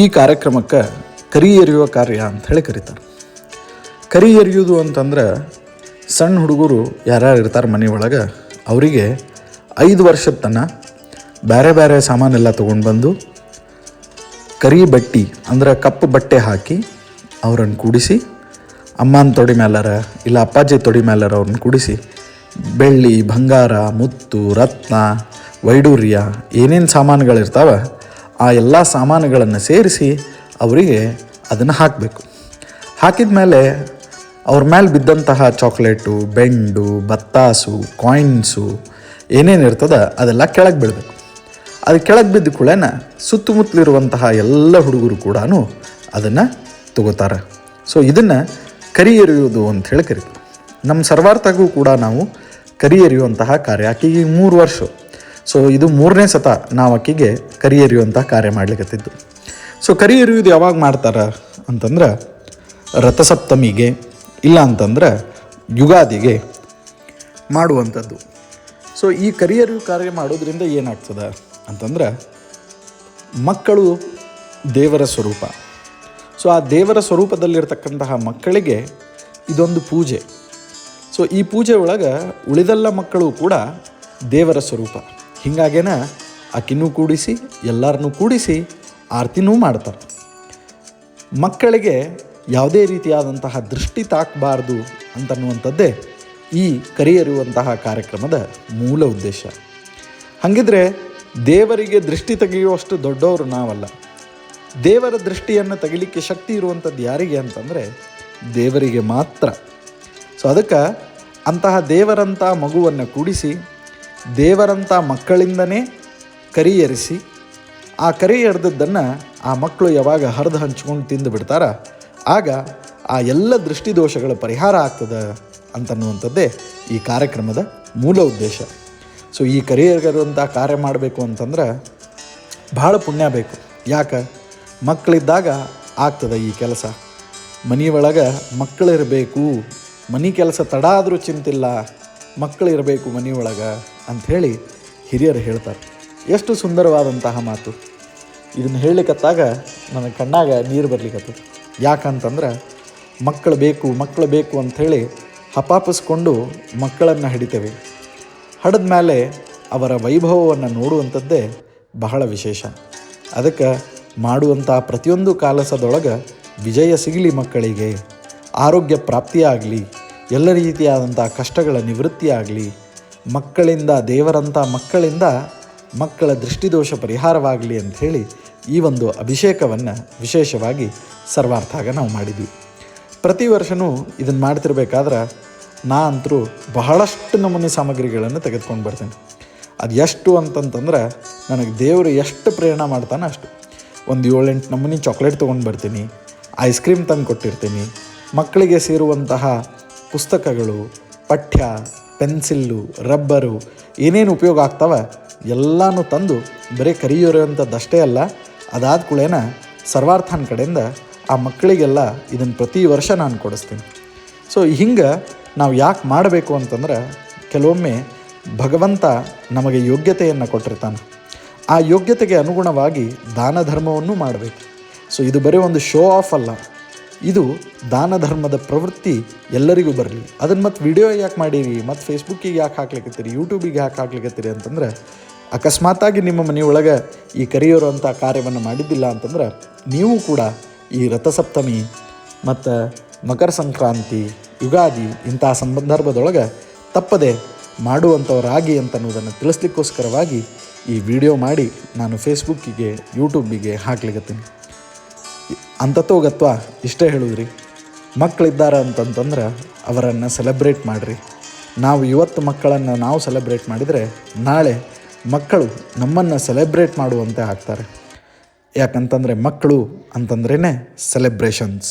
ಈ ಕಾರ್ಯಕ್ರಮಕ್ಕೆ ಕರಿ ಎರಿಯುವ ಕಾರ್ಯ ಅಂತ ಹೇಳಿ ಕರೀತಾರೆ. ಕರಿ ಎರಿಯುವುದು ಅಂತಂದ್ರೆ ಸಣ್ಣ ಹುಡುಗರು ಯಾರ್ಯಾರು ಇರ್ತಾರೆ ಮನೆ ಒಳಗೆ, ಅವರಿಗೆ ಐದು ವರ್ಷದ ತನ ಬೇರೆ ಬೇರೆ ಸಾಮಾನೆಲ್ಲ ತೊಗೊಂಡು ಬಂದು ಕರಿ ಬಟ್ಟಿ ಅಂದ್ರೆ ಕಪ್ಪು ಬಟ್ಟೆ ಹಾಕಿ ಅವರನ್ನು ಕೂಡಿಸಿ, ಅಮ್ಮನ ತೊಡಿ ಮೇಲಾರ ಇಲ್ಲ ಅಪ್ಪಾಜಿ ತೊಡಿ ಮೇಲಾರ ಅವ್ರನ್ನ ಕೂಡಿಸಿ, ಬೆಳ್ಳಿ, ಬಂಗಾರ, ಮುತ್ತು, ರತ್ನ, ವೈಡೂರ್ಯ ಏನೇನು ಸಾಮಾನುಗಳಿರ್ತಾವ ಆ ಎಲ್ಲ ಸಾಮಾನುಗಳನ್ನು ಸೇರಿಸಿ ಅವರಿಗೆ ಅದನ್ನು ಹಾಕಬೇಕು. ಹಾಕಿದ ಮೇಲೆ ಅವ್ರ ಮೇಲೆ ಬಿದ್ದಂತಹ ಚಾಕ್ಲೇಟು, ಬೆಂಡು, ಬತ್ತಾಸು, ಕಾಯಿನ್ಸು ಏನೇನು ಇರ್ತದ ಅದೆಲ್ಲ ಕೆಳಗೆ ಬೀಳಬೇಕು ಅದು ಕೆಳಗೆ ಬಿದ್ದ ಕೂಡ ಸುತ್ತಮುತ್ತಲಿರುವಂತಹ ಎಲ್ಲ ಹುಡುಗರು ಕೂಡ ಅದನ್ನು ತಗೋತಾರೆ. ಸೊ ಇದನ್ನು ಕರಿ ಎರೆಯುವುದು ಅಂತ ಹೇಳಿ ಕರಿತೀವಿ. ನಮ್ಮ ಸರ್ವಾರ್ಥಗೂ ಕೂಡ ನಾವು ಕರಿ ಎರೆಯುವಂತಹ ಕಾರ್ಯ ಆಕೆಗೆ ಮೂರು ವರ್ಷ. ಸೊ ಇದು ಮೂರನೇ ಸತ ನಾವು ಆಕೆಗೆ ಕರಿ ಎರಿಯುವಂಥ ಕಾರ್ಯ ಮಾಡ್ಲಿಕ್ಕತ್ತಿದ್ದು ಸೊ ಕರಿ ಎರಿಯುವುದು ಯಾವಾಗ ಮಾಡ್ತಾರೆ ಅಂತಂದ್ರೆ ರಥಸಪ್ತಮಿಗೆ ಇಲ್ಲ ಅಂತಂದ್ರೆ ಯುಗಾದಿಗೆ ಮಾಡುವಂಥದ್ದು. ಸೊ ಈ ಕರಿಯರು ಕಾರ್ಯ ಮಾಡೋದ್ರಿಂದ ಏನಾಗ್ತದೆ ಅಂತಂದ್ರೆ ಮಕ್ಕಳು ದೇವರ ಸ್ವರೂಪ. ಸೊ ಆ ದೇವರ ಸ್ವರೂಪದಲ್ಲಿರ್ತಕ್ಕಂತಹ ಮಕ್ಕಳಿಗೆ ಇದೊಂದು ಪೂಜೆ. ಸೊ ಈ ಪೂಜೆ ಒಳಗೆ ಉಳಿದೆಲ್ಲ ಮಕ್ಕಳು ಕೂಡ ದೇವರ ಸ್ವರೂಪ. ಹೀಗಾಗೇನ ಆಕಿನೂ ಕೂಡಿಸಿ ಎಲ್ಲರನ್ನೂ ಕೂಡಿಸಿ ಆರತಿನೂ ಮಾಡ್ತಾರೆ. ಮಕ್ಕಳಿಗೆ ಯಾವುದೇ ರೀತಿಯಾದಂತಹ ದೃಷ್ಟಿ ತಾಕಬಾರ್ದು ಅಂತನ್ನುವಂಥದ್ದೇ ಈ ಕರಿಯರುವಂತಹ ಕಾರ್ಯಕ್ರಮದ ಮೂಲ ಉದ್ದೇಶ. ಹಾಗಿದ್ರೆ ದೇವರಿಗೆ ದೃಷ್ಟಿ ತೆಗೆಯುವಷ್ಟು ದೊಡ್ಡವರು ನಾವಲ್ಲ. ದೇವರ ದೃಷ್ಟಿಯನ್ನು ತೆಗಿಲಿಕ್ಕೆ ಶಕ್ತಿ ಇರುವಂಥದ್ದು ಯಾರಿಗೆ ಅಂತಂದರೆ ದೇವರಿಗೆ ಮಾತ್ರ. ಸೊ ಅದಕ್ಕೆ ಅಂತಹ ದೇವರಂಥ ಮಗುವನ್ನು ಕೂಡಿಸಿ ದೇವರಂಥ ಮಕ್ಕಳಿಂದನೇ ಕರಿ ಎರಿಸಿ, ಆ ಕರಿ ಎರೆದದ್ದನ್ನು ಆ ಮಕ್ಕಳು ಯಾವಾಗ ಹರಿದು ಹಂಚ್ಕೊಂಡು ತಿಂದು ಬಿಡ್ತಾರ, ಆಗ ಆ ಎಲ್ಲ ದೃಷ್ಟಿದೋಷಗಳ ಪರಿಹಾರ ಆಗ್ತದೆ ಅಂತನ್ನುವಂಥದ್ದೇ ಈ ಕಾರ್ಯಕ್ರಮದ ಮೂಲ ಉದ್ದೇಶ. ಸೊ ಈ ಕರಿಯರ್ಗರುವಂಥ ಕಾರ್ಯ ಮಾಡಬೇಕು ಅಂತಂದ್ರೆ ಭಾಳ ಪುಣ್ಯ ಬೇಕು. ಯಾಕೆ? ಮಕ್ಕಳಿದ್ದಾಗ ಆಗ್ತದೆ ಈ ಕೆಲಸ. ಮನೆಯೊಳಗೆ ಮಕ್ಕಳಿರಬೇಕು ಮನೆ ಕೆಲಸ ತಡ ಆದರೂ ಚಿಂತಿಲ್ಲ ಮಕ್ಕಳಿರಬೇಕು ಮನೆಯೊಳಗೆ ಅಂಥೇಳಿ ಹಿರಿಯರು ಹೇಳ್ತಾರೆ. ಎಷ್ಟು ಸುಂದರವಾದಂತಹ ಮಾತು. ಇದನ್ನು ಹೇಳಲಿಕ್ಕತ್ತಾಗ ನನ್ನ ಕಣ್ಣಾಗ ನೀರು ಬರಲಿಕ್ಕತ್ತದೆ ಯಾಕಂತಂದ್ರೆ ಮಕ್ಕಳು ಬೇಕು ಮಕ್ಕಳು ಬೇಕು ಅಂಥೇಳಿ ಹಪಾಪಿಸ್ಕೊಂಡು ಮಕ್ಕಳನ್ನು ಹಿಡಿತೇವೆ. ಹಡದ ಮೇಲೆ ಅವರ ವೈಭವವನ್ನು ನೋಡುವಂಥದ್ದೇ ಬಹಳ ವಿಶೇಷ. ಅದಕ್ಕೆ ಮಾಡುವಂಥ ಪ್ರತಿಯೊಂದು ಕಾಲಸದೊಳಗೆ ವಿಜಯ ಸಿಗಲಿ ಮಕ್ಕಳಿಗೆ. ಆರೋಗ್ಯ ಪ್ರಾಪ್ತಿಯಾಗಲಿ, ಎಲ್ಲ ರೀತಿಯಾದಂಥ ಕಷ್ಟಗಳ ನಿವೃತ್ತಿಯಾಗಲಿ ಮಕ್ಕಳಿಂದ, ದೇವರಂಥ ಮಕ್ಕಳಿಂದ ಮಕ್ಕಳ ದೃಷ್ಟಿದೋಷ ಪರಿಹಾರವಾಗಲಿ ಅಂಥೇಳಿ ಈ ಒಂದು ಅಭಿಷೇಕವನ್ನು ವಿಶೇಷವಾಗಿ ಸರ್ವಾರ್ಥಾಗ ನಾವು ಮಾಡಿದ್ವಿ. ಪ್ರತಿ ವರ್ಷವೂ ಇದನ್ನು ಮಾಡ್ತಿರ್ಬೇಕಾದ್ರೆ ನಾ ಅಂತರೂ ಬಹಳಷ್ಟು ನಮೂನೆ ಸಾಮಗ್ರಿಗಳನ್ನು ತೆಗೆದುಕೊಂಡು ಬರ್ತೀನಿ. ಅದು ಎಷ್ಟು ಅಂತಂತಂದ್ರೆ ನನಗೆ ದೇವರು ಎಷ್ಟು ಪ್ರೇರಣೆ ಮಾಡ್ತಾನೆ ಅಷ್ಟು. ಒಂದು ಏಳೆಂಟು ನಮೂನಿ ಚಾಕ್ಲೇಟ್ ತೊಗೊಂಡು ಬರ್ತೀನಿ, ಐಸ್ ಕ್ರೀಮ್ ತಂದು ಕೊಟ್ಟಿರ್ತೀನಿ, ಮಕ್ಕಳಿಗೆ ಸೇರುವಂತಹ ಪುಸ್ತಕಗಳು ಪಠ್ಯ, ಪೆನ್ಸಿಲ್ಲು, ರಬ್ಬರು ಏನೇನು ಉಪಯೋಗ ಆಗ್ತವೆ ಎಲ್ಲನೂ ತಂದು ಬರೀ ಕರಿಯೋರಂಥದ್ದಷ್ಟೇ ಅಲ್ಲ. ಅದಾದ ಕೂಡೇನ ಸರ್ವಾರ್ಥನ ಕಡೆಯಿಂದ ಆ ಮಕ್ಕಳಿಗೆಲ್ಲ ಇದನ್ನು ಪ್ರತಿ ವರ್ಷ ನಾನು ಕೊಡಿಸ್ತೀನಿ. ಸೊ, ಹಿಂಗೆ ನಾವು ಯಾಕೆ ಮಾಡಬೇಕು ಅಂತಂದ್ರೆ ಕೆಲವೊಮ್ಮೆ ಭಗವಂತ ನಮಗೆ ಯೋಗ್ಯತೆಯನ್ನು ಕೊಟ್ಟಿರ್ತಾನೆ. ಆ ಯೋಗ್ಯತೆಗೆ ಅನುಗುಣವಾಗಿ ದಾನ ಧರ್ಮವನ್ನು ಮಾಡಬೇಕು. ಸೊ, ಇದು ಬರೀ ಒಂದು ಶೋ ಆಫ್ ಅಲ್ಲ. ಇದು ದಾನ ಧರ್ಮದ ಪ್ರವೃತ್ತಿ ಎಲ್ಲರಿಗೂ ಬರಲಿ. ಅದನ್ನು ಮತ್ತು ವಿಡಿಯೋ ಯಾಕೆ ಮಾಡೀರಿ ಮತ್ತು ಫೇಸ್ಬುಕ್ಕಿಗೆ ಯಾಕೆ ಹಾಕ್ಲಿಕ್ಕತ್ತೀರಿ ಯೂಟ್ಯೂಬಿಗೆ ಯಾಕೆ ಹಾಕ್ಲಿಕ್ಕತ್ತೀರಿ ಅಂತಂದ್ರೆ, ಅಕಸ್ಮಾತಾಗಿ ನಿಮ್ಮ ಮನೆಯೊಳಗೆ ಈ ಕರಿಯೋರು ಅಂತ ಕಾರ್ಯವನ್ನು ಮಾಡಿದ್ದಿಲ್ಲ ಅಂತಂದ್ರೆ, ನೀವು ಕೂಡ ಈ ರಥಸಪ್ತಮಿ ಮತ್ತು ಮಕರ ಸಂಕ್ರಾಂತಿ, ಯುಗಾದಿ ಇಂತಹ ಸಂದರ್ಭದೊಳಗೆ ತಪ್ಪದೆ ಮಾಡುವಂಥವರಾಗಿ ಅಂತನ್ನುವುದನ್ನು ತಿಳಿಸ್ಲಿಕ್ಕೋಸ್ಕರವಾಗಿ ಈ ವಿಡಿಯೋ ಮಾಡಿ ನಾನು ಫೇಸ್ಬುಕ್ಕಿಗೆ ಯೂಟ್ಯೂಬಿಗೆ ಹಾಕ್ಲಿಕತ್ತೀನಿ. ಅಂತತೋಗತ್ವ ಇಷ್ಟೇ ಹೇಳುದ್ರಿ. ಮಕ್ಕಳಿದ್ದಾರೆ ಅಂತಂತಂದ್ರೆ ಅವರನ್ನು ಸೆಲೆಬ್ರೇಟ್ ಮಾಡಿರಿ. ನಾವು ಇವತ್ತು ಮಕ್ಕಳನ್ನು ನಾವು ಸೆಲೆಬ್ರೇಟ್ ಮಾಡಿದರೆ ನಾಳೆ ಮಕ್ಕಳು ನಮ್ಮನ್ನು ಸೆಲೆಬ್ರೇಟ್ ಮಾಡುವಂತೆ ಆಗ್ತಾರೆ. ಯಾಕಂತಂದರೆ ಮಕ್ಕಳು ಅಂತಂದ್ರೇ ಸೆಲೆಬ್ರೇಷನ್ಸ್